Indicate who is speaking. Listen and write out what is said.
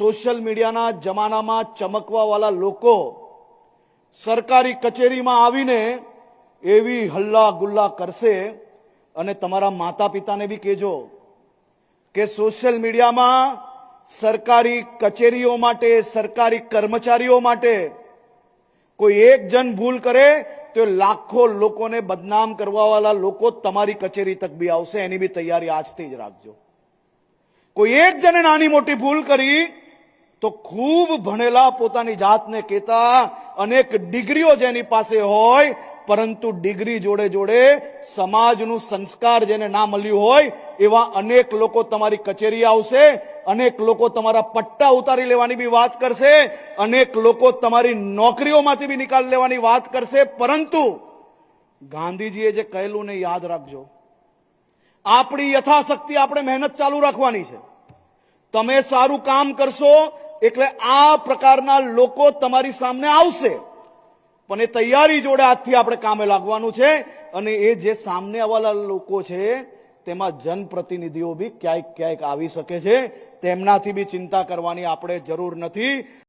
Speaker 1: Social મીડિયાના જમાનામાં ચમકવાવાળા લોકો સરકારી કચેરીમાં આવીને એવી હલ્લા ગુલ્લા કરશે અને તમારા માતા પિતાને બી કહેજો કે સોશિયલ મીડિયામાં સરકારી કચેરીઓ માટે, સરકારી કર્મચારીઓ માટે કોઈ એક જણ ભૂલ કરે તો લાખો લોકોને બદનામ કરવાવાળા લોકો તમારી કચેરી તક બી આવશે, એની બી તૈયારી આજથી જ રાખજો. કોઈ એક જણે નાની મોટી ભૂલ કરી તો ખૂબ ભણેલા પોતાની જાતને કહેતા અનેક ડિગ્રીઓ જેની પાસે હોય, પરંતુ ડિગ્રી જોડે જોડે સમાજનું સંસ્કાર જેને ના મળ્યું હોય, એવા અનેક લોકો તમારી કચેરી આવશે, અનેક લોકો તમારા પટ્ટા ઉતારી લેવાની બી વાત કરશે, અનેક લોકો તમારી નોકરીઓમાંથી બી નિકાલ લેવાની વાત કરશે, પરંતુ ગાંધીજીએ જે કહેલું ને યાદ રાખજો. આપણી યથાશક્તિ આપણે મહેનત ચાલુ રાખવાની છે. તમે સારું કામ કરશો એટલે આ પ્રકારના લોકો તમારી સામે આવશે. પણ એ તૈયારી જોડે આજથી આપણે કામે લાગવાનું છે અને એ જે સામને આવવાના લોકો છે, તેમાં જનપ્રતિનિધિઓ બી ક્યાંક ક્યાંક આવી શકે છે. તેમનાથી બી ચિંતા કરવાની આપણે જરૂર નથી.